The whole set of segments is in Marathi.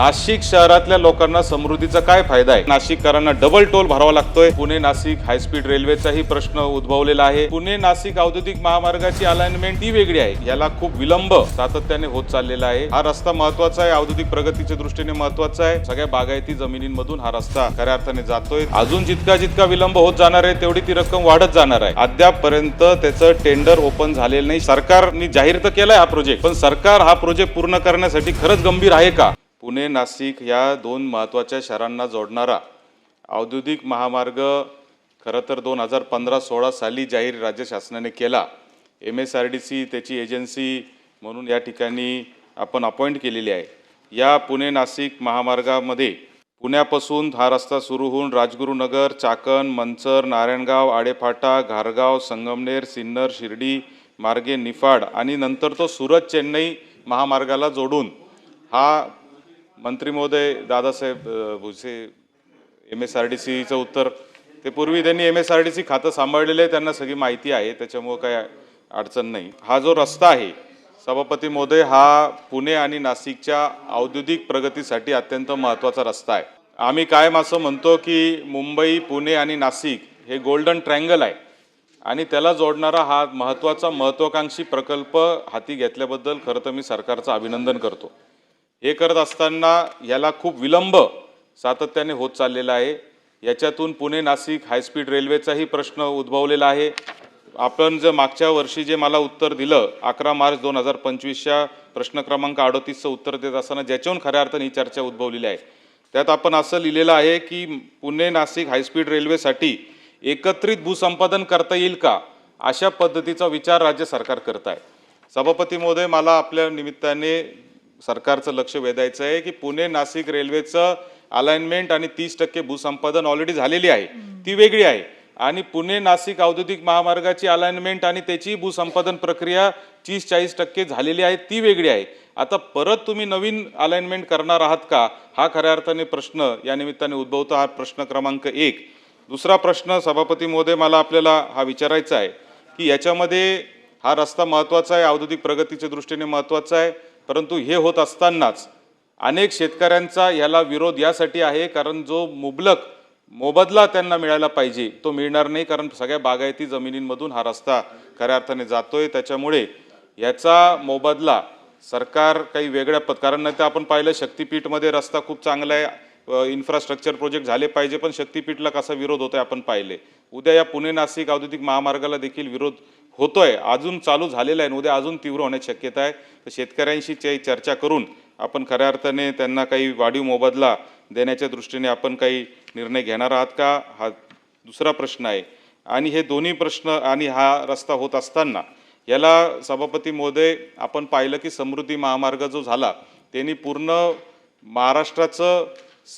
नाशिक शहरातल्या लोकांना समृद्धीचा काय फायदा आहे? नाशिककरांना डबल टोल भरावा लागतोय. पुणे नाशिक हायस्पीड रेल्वेचाही प्रश्न उद्भवलेला आहे. पुणे नाशिक औद्योगिक महामार्गाची अलाइनमेंट ती वेगळी आहे. याला खूप विलंब सातत्याने होत चाललेला आहे. हा रस्ता महत्त्वाचा आहे. औद्योगिक प्रगतीच्या दृष्टीने महत्त्वाचा आहे. सगळ्या बागायती जमिनींमधून हा रस्ता खऱ्या अर्थाने जातोय. अजून जितका जितका विलंब होत जाणार आहे तेवढी ती रक्कम वाढत जाणार आहे. अद्यापपर्यंत त्याचं टेंडर ओपन झालेलं नाही. सरकारने जाहीर तर केलाय हा प्रोजेक्ट पण सरकार हा प्रोजेक्ट पूर्ण करण्यासाठी खरंच गंभीर आहे का? पुणे नाशिक या दोन महत्त्वाच्या शहरांना जोडणारा औद्योगिक महामार्ग खरं तर दोन हजार पंधरा सोळा साली जाहीर राज्य शासनाने केला. M S R D C त्याची एजन्सी म्हणून या ठिकाणी आपण अपॉइंट केलेली आहे. या पुणे नाशिक महामार्गामध्ये पुण्यापासून हा रस्ता सुरू होऊन राजगुरुनगर चाकण मंचर नारायणगाव आडेफाटा घारगाव संगमनेर सिन्नर शिर्डी मार्गे निफाड आणि नंतर तो सुरत चेन्नई महामार्गाला जोडून हा मंत्री महोदय Dadasaheb Bhuse M S R D सीचं उत्तर. ते पूर्वी त्यांनी M S R D C खातं सांभाळलेलं आहे त्यांना सगळी माहिती आहे त्याच्यामुळं काय अडचण नाही. हा जो रस्ता आहे सभापती महोदय हा पुणे आणि नाशिकच्या औद्योगिक प्रगतीसाठी अत्यंत महत्त्वाचा रस्ता आहे. आम्ही कायम असं म्हणतो की मुंबई पुणे आणि नाशिक हे गोल्डन ट्रँगल आहे. आणि त्याला जोडणारा हा महत्त्वाचा महत्त्वाकांक्षी प्रकल्प हाती घेतल्याबद्दल खरं तर मी सरकारचं अभिनंदन करतो. हे करत असताना याला खूप विलंब सातत्याने होत चाललेला आहे. याच्यातून पुणे नाशिक हायस्पीड रेल्वेचाही प्रश्न उद्भवलेला आहे. आपण जर मागच्या वर्षी जे मला उत्तर दिलं अकरा मार्च दोन हजार पंचवीसच्या प्रश्न क्रमांक अडोतीसचं उत्तर देत असताना ज्याच्याहून खऱ्या अर्थाने ही चर्चा उद्भवलेली आहे. त्यात आपण असं लिहिलेलं आहे की पुणे नाशिक हायस्पीड रेल्वेसाठी एकत्रित भूसंपादन करता येईल का अशा पद्धतीचा विचार राज्य सरकार करत आहे. सभापती महोदय मला आपल्या निमित्ताने सरकारचं लक्ष वेधायचं आहे की पुणे नाशिक रेल्वेचं अलाइनमेंट आणि तीस टक्के भूसंपादन ऑलरेडी झालेली आहे. ती वेगळी आहे. आणि पुणे नाशिक औद्योगिक महामार्गाची अलाइनमेंट आणि त्याची भूसंपादन प्रक्रिया तीस चाळीस टक्के झालेली आहे ती वेगळी आहे. आता परत तुम्ही नवीन अलाइनमेंट करणार आहात का? हा खऱ्या अर्थाने प्रश्न या निमित्ताने उद्भवतो. हा प्रश्न क्रमांक एक. दुसरा प्रश्न सभापती महोदय मला आपल्याला हा विचारायचा आहे की याच्यामध्ये हा रस्ता महत्त्वाचा आहे औद्योगिक प्रगतीच्या दृष्टीने महत्त्वाचा आहे. परंतु हे होत असतानाच अनेक शेतकऱ्यांचा याला विरोध यासाठी आहे कारण जो मुबलक मोबदला त्यांना मिळायला पाहिजे तो मिळणार नाही कारण सगळ्या बागायती जमिनींमधून हा रस्ता खऱ्या अर्थाने जातोय. त्याच्यामुळे याचा मोबदला सरकार काही वेगळ्या पद कारण नाही तर आपण पाहिलं शक्तीपीठमध्ये रस्ता खूप चांगला आहे इन्फ्रास्ट्रक्चर प्रोजेक्ट झाले पाहिजे पण शक्तीपीठला कसा विरोध होतोय आपण पाहिले. उद्या या पुणे नाशिक औद्योगिक महामार्गाला देखील विरोध होतोय अजून चालू झालेला आहे उद्या अजून तीव्र होण्याची शक्यता आहे. तर शेतकऱ्यांशी चर्चा करून आपण खऱ्या अर्थाने त्यांना काही वाढीव मोबदला देण्याच्या दृष्टीने आपण काही निर्णय घेणार आहात का? हा दुसरा प्रश्न आहे. आणि हे दोन्ही प्रश्न आणि हा रस्ता होत असताना याला सभापती महोदय आपण पाहिलं की समृद्धी महामार्ग जो झाला त्यांनी पूर्ण महाराष्ट्राचं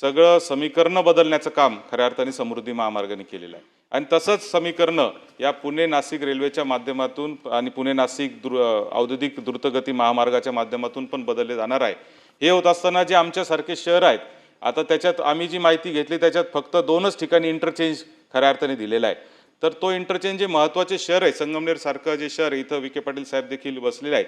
सगळं समीकरणं बदलण्याचं काम खऱ्या अर्थाने समृद्धी महामार्गाने केलेलं आहे. आणि तसंच समीकरणं या पुणे नाशिक रेल्वेच्या माध्यमातून आणि पुणे नाशिक द्रु औद्योगिक द्रुतगती महामार्गाच्या माध्यमातून पण बदलले जाणार आहे. हे होत असताना जे आमच्यासारखे शहर आहेत आता त्याच्यात आम्ही जी माहिती घेतली त्याच्यात फक्त दोनच ठिकाणी इंटरचेंज खऱ्या अर्थाने दिलेला आहे. तर तो इंटरचेंज जे महत्त्वाचे शहर आहे संगमनेरसारखं जे शहर इथं विखे पाटील साहेब देखील बसलेले आहेत.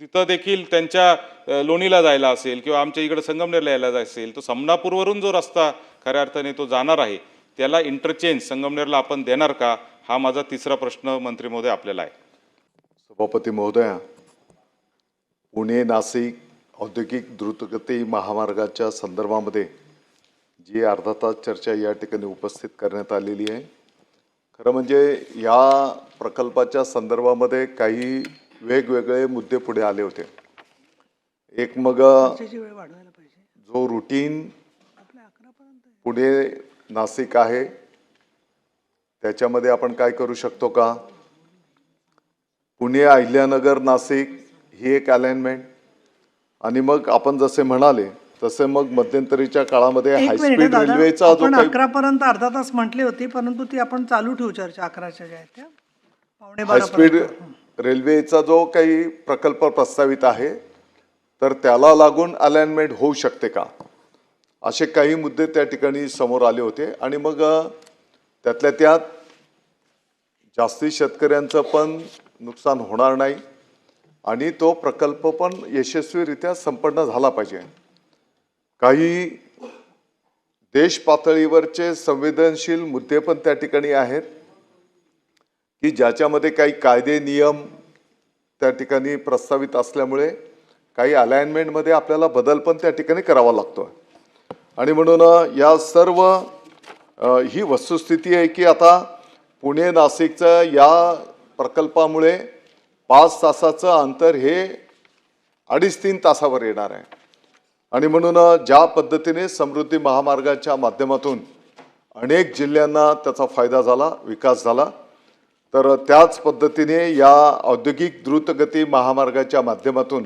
तिथं देखील त्यांच्या लोणीला जायला असेल किंवा आमच्या इकडं संगमनेरला यायला जायचं असेल तो समनापूरवरून जो रस्ता खऱ्या अर्थाने तो जाणार आहे त्याला इंटरचेंज संगमनेरला आपण देणार का? हा माझा तिसरा प्रश्न मंत्री महोदय आपल्याला आहे. सभापती महोदया पुणे नाशिक औद्योगिक द्रुतगती महामार्गाच्या संदर्भामध्ये जी अर्धा तास चर्चा या ठिकाणी उपस्थित करण्यात आलेली आहे. खरं म्हणजे या प्रकल्पाच्या संदर्भामध्ये काही वेगवेगळे मुद्दे पुढे आले होते. एक मग जो रुटीन आपल्या अकरापर्यंत आहे. पुणे नाशिक आहे त्याच्यामध्ये आपण काय करू शकतो का? पुणे अहिल्यानगर नाशिक ही एक अलाइनमेंट आणि मग आपण जसे म्हणाले तसे मग मध्यंतरीच्या काळामध्ये हायस्पीड रेल्वेचा जो आपण अकरा पर्यंत अर्धा तास म्हटली होती परंतु ती आपण चालू ठेवू चर्चा अकराच्या ज्या आहेत त्या. हायस्पीड रेल्वेचा जो काही प्रकल्प प्रस्तावित आहे तर त्याला लागून अलाइनमेंट होऊ शकते का? असे काही मुद्दे त्या ठिकाणी समोर आले होते. आणि मग त्यातल्या त्यात जास्ती शेतकऱ्यांचं पण नुकसान होणार नाही. आणि तो प्रकल्प पण यशस्वीरित्या संपन्न झाला पाहिजे. काही देश पातळीवरचे संवेदनशील मुद्दे पण त्या ठिकाणी आहेत. की ज्याच्यामध्ये काही कायदे नियम त्या ठिकाणी प्रस्तावित असल्यामुळे काही अलाइनमेंटमध्ये आपल्याला बदल पण त्या ठिकाणी करावा लागतो आणि म्हणून या सर्व ही वस्तुस्थिती आहे की आता पुणे नाशिकचं या प्रकल्पामुळे पाच तासाचं अंतर हे अडीच तीन तासावर येणार आहे. आणि म्हणून ज्या पद्धतीने समृद्धी महामार्गाच्या माध्यमातून अनेक जिल्ह्यांना त्याचा फायदा झाला विकास झाला तर त्याच पद्धतीने या औद्योगिक द्रुतगती महामार्गाच्या माध्यमातून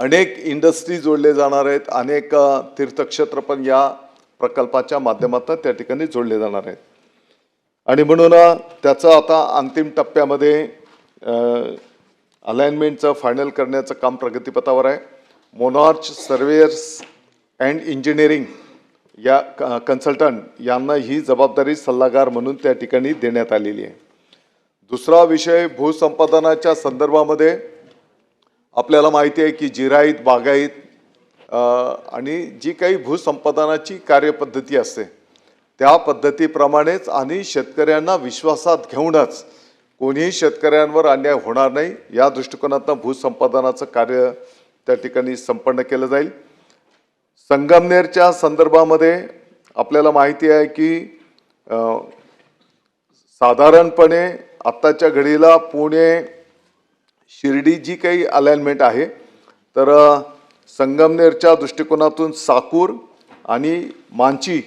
अनेक इंडस्ट्री जोडले जाणार आहेत. अनेक तीर्थक्षेत्र पण या प्रकल्पाच्या माध्यमातून त्या ठिकाणी जोडले जाणार आहेत. आणि म्हणून त्याचं आता अंतिम टप्प्यामध्ये अलाइनमेंटचं फायनल करण्याचं काम प्रगतीपथावर आहे. मोनॉर्च सर्वेयर्स अँड इंजिनिअरिंग या कन्सल्टंट यांना ही जबाबदारी सल्लागार म्हणून त्या ठिकाणी देण्यात आलेली आहे. दुसरा विषय भूसंपादनाच्या संदर्भामध्ये आपल्याला माहिती आहे की जिराईत बागाईत आणि जी काही भूसंपादनाची कार्यपद्धती असते त्या पद्धतीप्रमाणेच आणि शेतकऱ्यांना विश्वासात घेऊनच कोणीही शेतकऱ्यांवर अन्याय होणार नाही. या दृष्टिकोनातनं भूसंपादनाचं कार्य त्या ठिकाणी संपन्न केलं जाईल. संगमनेरच्या संदर्भामध्ये आपल्याला माहिती आहे की साधारणपणे आत्ताच्या घडीला पुणे शिर्डी जी काही अलाइनमेंट आहे तर संगमनेरच्या दृष्टिकोनातून साकूर आणि मांची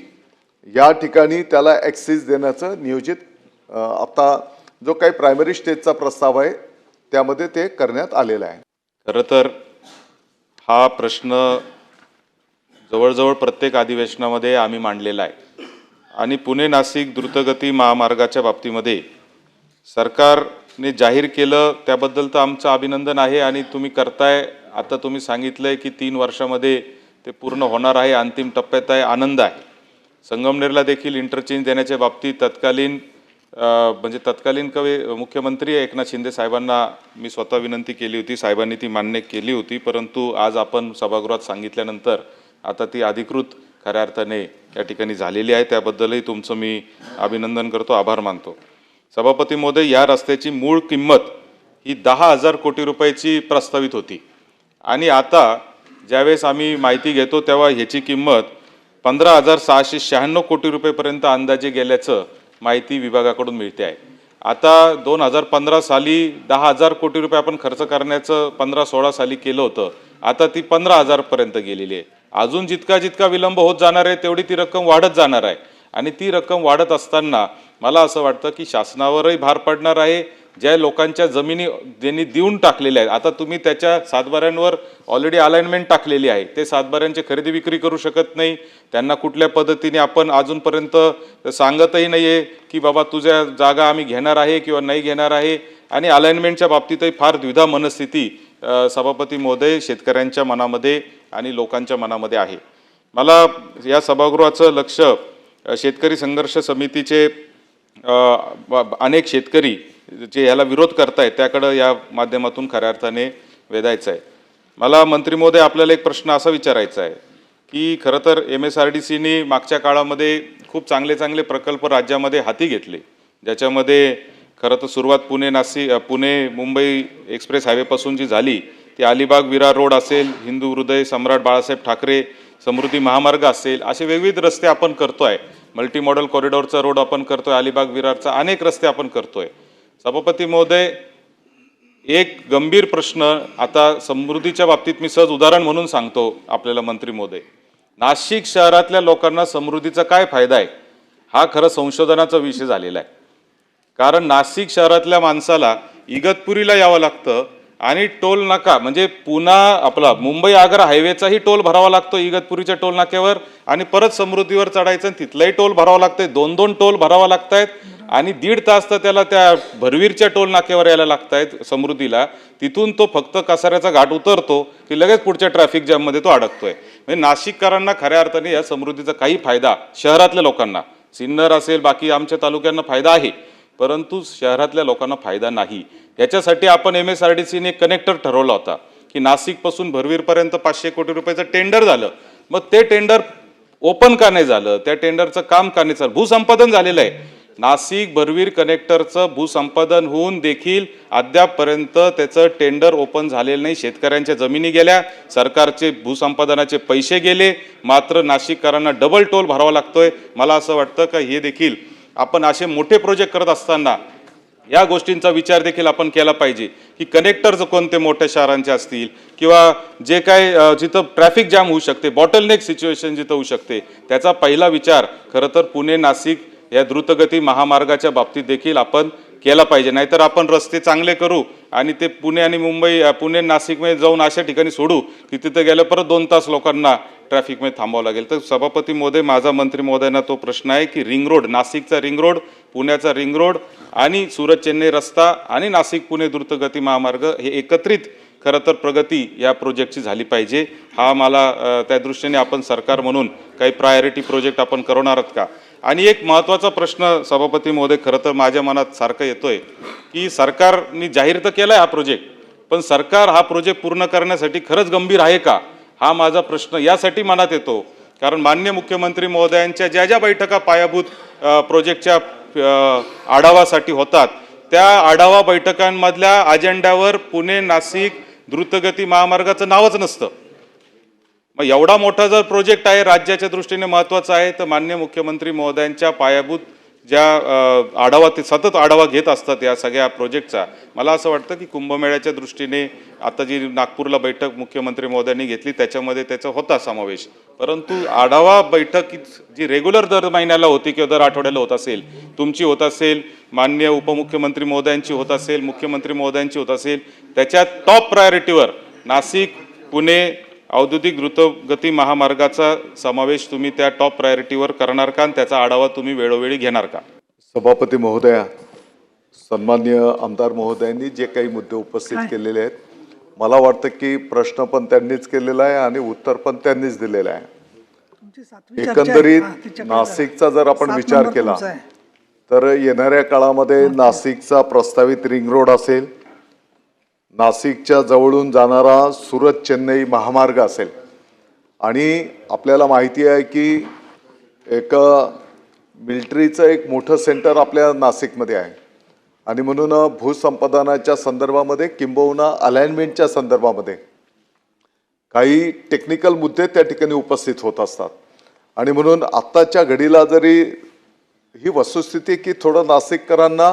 या ठिकाणी त्याला ॲक्सेस देण्याचं नियोजित आता जो काही प्रायमरी स्टेजचा प्रस्ताव आहे त्यामध्ये ते करण्यात आलेलं आहे. खरं तर हा प्रश्न जवळजवळ प्रत्येक अधिवेशनामध्ये आम्ही मांडलेला आहे. आणि पुणे नाशिक द्रुतगती महामार्गाच्या बाबतीमध्ये सरकार ने जाहीर केलं त्याबद्दल तर आमचं अभिनंदन आहे आणि तुम्ही करताय. आता तुम्ही सांगितलं आहे की तीन वर्षामध्ये ते पूर्ण होणार आहे अंतिम टप्प्यात आहे आनंद आहे. संगमनेरला देखील इंटरचेंज देण्याच्या बाबतीत तत्कालीन म्हणजे तत्कालीन कवी मुख्यमंत्री एकनाथ शिंदे साहेबांना मी स्वतः विनंती केली होती साहेबांनी ती मान्य केली होती परंतु आज आपण सभागृहात सांगितल्यानंतर आता ती अधिकृत खऱ्या अर्थाने या ठिकाणी झालेली आहे. त्याबद्दलही तुमचं मी अभिनंदन करतो आभार मानतो. सभापती महोदय या रस्त्याची मूळ किंमत ही दहा हजार कोटी रुपयाची प्रस्तावित होती. आणि आता ज्यावेळेस आम्ही माहिती घेतो तेव्हा ह्याची किंमत पंधरा हजार सहाशे शहाण्णव कोटी रुपयेपर्यंत अंदाजे गेल्याचं माहिती विभागाकडून मिळते आहे. आता दोन हजार पंधरा साली दहा हजार कोटी रुपये आपण खर्च करण्याचं पंधरा सोळा साली केलं होतं. आता ती पंधरा हजारपर्यंत गेलेली आहे. अजून जितका जितका विलंब होत जाणार आहे तेवढी ती रक्कम वाढत जाणार आहे. आणि ती रक्कम वाढत असताना मला असं वाटतं की शासनावरही भार पडणार आहे. ज्या लोकांच्या जमिनी ज्यांनी देऊन टाकलेल्या आहेत आता तुम्ही त्याच्या सातबाऱ्यांवर ऑलरेडी अलाइनमेंट टाकलेली आहे. ते सातबाऱ्यांची खरेदी विक्री करू शकत नाही. त्यांना कुठल्या पद्धतीने आपण अजूनपर्यंत सांगतही नाही आहे की बाबा तुझ्या जागा आम्ही घेणार आहे किंवा नाही घेणार आहे. आणि अलाइनमेंटच्या बाबतीतही फार द्विधा मनस्थिती सभापती महोदय शेतकऱ्यांच्या मनामध्ये आणि लोकांच्या मनामध्ये आहे. मला या सभागृहाचं लक्ष शेतकरी संघर्ष समितीचे अनेक शेतकरी जे ह्याला विरोध करतायत त्याकडं या माध्यमातून खऱ्या अर्थाने वेधायचं आहे मला मंत्री महोदय आपल्याला एक प्रश्न असा विचारायचा आहे की खरं तर एम एस आर डी सीनी मागच्या काळामध्ये खूप चांगले चांगले प्रकल्प राज्यामध्ये हाती घेतले. ज्याच्यामध्ये खरं तर सुरुवात पुणे नाशिक पुणे मुंबई एक्सप्रेस हायवेपासून जी झाली ती अलिबाग विरार रोड असेल हिंदू हृदय सम्राट बाळासाहेब ठाकरे समृद्धी महामार्ग असेल असे विविध रस्ते आपण करतो आहे मल्टी मॉडेल कॉरिडॉरचा रोड आपण करतोय अलिबाग विरारचा अनेक रस्ते आपण करतोय. सभापती महोदय एक गंभीर प्रश्न आता समृद्धीच्या बाबतीत मी सहज उदाहरण म्हणून सांगतो आपल्याला मंत्री महोदय. नाशिक शहरातल्या लोकांना समृद्धीचा काय फायदा आहे? हा खरं संशोधनाचा विषय झालेला आहे. कारण नाशिक शहरातल्या माणसाला इगतपुरीला यावं लागतं आणि टोल नाका म्हणजे पुन्हा आपला मुंबई आग्रा हायवेचाही टोल भरावा लागतो इगतपुरीच्या टोल नाक्यावर आणि परत समृद्धीवर चढायचं आणि तिथलाही टोल भरावा लागतंय दोन दोन टोल भरावा लागतायत आणि दीड तास तर त्याला त्या भरवीरच्या टोल नाक्यावर यायला लागतायत समृद्धीला तिथून तो फक्त कसाऱ्याचा घाट उतरतो की लगेच पुढच्या ट्रॅफिक जॅममध्ये तो अडकतोय. म्हणजे नाशिककरांना खऱ्या अर्थाने या समृद्धीचा काही फायदा शहरातल्या लोकांना सिन्नर असेल बाकी आमच्या तालुक्यांना फायदा आहे. परंतु शहरातल्या लोकांना फायदा नाही. याच्यासाठी आपण एम एस आर डी सीने कनेक्टर ठरवला होता की नाशिकपासून भरवीरपर्यंत पाचशे कोटी रुपयाचं टेंडर झालं. मग ते टेंडर ओपन का नाही झालं? त्या टेंडरचं काम का नाही झालं? भूसंपादन झालेलं आहे. नाशिक भरवीर कनेक्टरचं भूसंपादन होऊन देखील अद्यापपर्यंत त्याचं टेंडर ओपन झालेलं नाही. शेतकऱ्यांच्या जमिनी गेल्या सरकारचे भूसंपादनाचे पैसे गेले मात्र नाशिककरांना डबल टोल भरावा लागतोय. मला असं वाटतं का हे देखील आपण असे मोठे प्रोजेक्ट करत असताना या गोष्टींचा विचार देखील आपण केला पाहिजे की कनेक्टर्स कोणते मोठ्या शहरांचे असतील किंवा जे काय जिथं ट्रॅफिक जाम होऊ शकते बॉटलनेक सिच्युएशन जिथं होऊ शकते त्याचा पहिला विचार खरं तर पुणे नाशिक या द्रुतगती महामार्गाच्या बाबतीत देखील आपण केला पाहिजे. नाहीतर आपण रस्ते चांगले करू आणि ते पुणे आणि मुंबई पुणे नाशिकमध्ये जाऊन अशा ठिकाणी सोडू की तिथं गेलं परत दोन तास लोकांना ट्रॅफिकमध्ये थांबावं लागेल. तर सभापती महोदय माझा मंत्री महोदयांना तो प्रश्न आहे की रिंग रोड नाशिकचा रिंग रोड पुण्याचा रिंग रोड आणि सुरत चेन्नई रस्ता आणि नाशिक पुणे द्रुतगती महामार्ग हे एकत्रित खरं तर प्रगती या प्रोजेक्टची झाली पाहिजे. हा मला त्या दृष्टीने आपण सरकार म्हणून काही प्रायोरिटी प्रोजेक्ट आपण करवणार आहात का? आणि एक महत्त्वाचा प्रश्न सभापती महोदय खरं तर माझ्या मनात सारखं येतोय की सरकारने जाहीर तर केलाय हा प्रोजेक्ट पण सरकार हा प्रोजेक्ट पूर्ण करण्यासाठी खरंच गंभीर आहे का? हा माझा प्रश्न यासाठी मनात येतो. कारण मान्य मुख्यमंत्री महोदयांच्या ज्या ज्या बैठका पायाभूत प्रोजेक्टच्या आढावासाठी होतात त्या आढावा बैठकांमधल्या अजेंड्यावर पुणे नाशिक द्रुतगती महामार्गाचं नावच नसतं. मग एवढा मोठा जर प्रोजेक्ट आहे राज्याच्या दृष्टीने महत्त्वाचा आहे तर मान्य मुख्यमंत्री महोदयांच्या पायाभूत ज्या आढावा ते सतत आढावा घेत असतात या सगळ्या प्रोजेक्टचा मला असं वाटतं की कुंभमेळ्याच्या दृष्टीने आता जी नागपूरला बैठक मुख्यमंत्री महोदयांनी घेतली त्याच्यामध्ये त्याचा होता समावेश. परंतु आढावा बैठक जी रेग्युलर दर महिन्याला होती किंवा दर आठवड्याला होत असेल तुमची होत असेल मान्य उपमुख्यमंत्री महोदयांची होत असेल मुख्यमंत्री महोदयांची होत असेल त्याच्यात टॉप प्रायोरिटीवर नाशिक पुणे औद्योगिक द्रुतगती महामार्गाचा समावेश तुम्ही त्या टॉप प्रायोरिटीवर करणार का आणि त्याचा आढावा तुम्ही वेळोवेळी घेणार का सभापती महोदया सन्मान्य आमदार महोदयांनी जे काही मुद्दे उपस्थित? केलेले आहेत मला वाटतं की प्रश्न पण त्यांनीच केलेला आहे आणि उत्तर पण त्यांनीच दिलेलं आहे. एकंदरीत नाशिकचा जर आपण विचार केला. तर येणाऱ्या काळामध्ये नाशिकचा प्रस्तावित रिंग रोड असेल नाशिकच्या जवळून जाणारा सुरत चेन्नई महामार्ग असेल. आणि आपल्याला माहिती आहे की एक मिल्ट्रीचं एक मोठं सेंटर आपल्या नाशिकमध्ये आहे. आणि म्हणून भूसंपादनाच्या संदर्भामध्ये किंबहुना अलाइनमेंटच्या संदर्भामध्ये काही टेक्निकल मुद्दे त्या ठिकाणी उपस्थित होत असतात. आणि म्हणून आत्ताच्या घडीला जरी ही वस्तुस्थिती की थोडं नाशिककरांना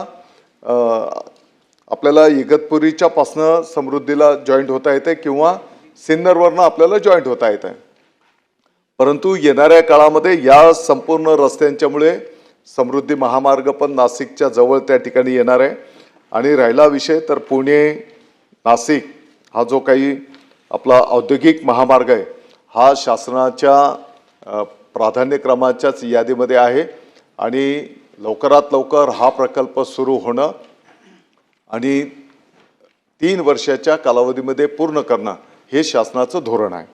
आपल्याला इगतपुरीच्या पासनं समृद्धीला जॉईंट होता येते किंवा सिन्नरवरनं आपल्याला जॉईंट होता येतं. आहे परंतु येणाऱ्या काळामध्ये या संपूर्ण रस्त्यांच्यामुळे समृद्धी महामार्ग पण नाशिकच्या जवळ त्या ठिकाणी येणार आहे. आणि राहिला विषय तर पुणे नाशिक हा जो काही आपला औद्योगिक महामार्ग आहे हा शासनाच्या प्राधान्यक्रमाच्याच यादीमध्ये आहे. आणि लवकरात लवकर हा प्रकल्प सुरू होणं आणि तीन वर्षाच्या कालावधीमध्ये पूर्ण करणं हे शासनाचं धोरण आहे.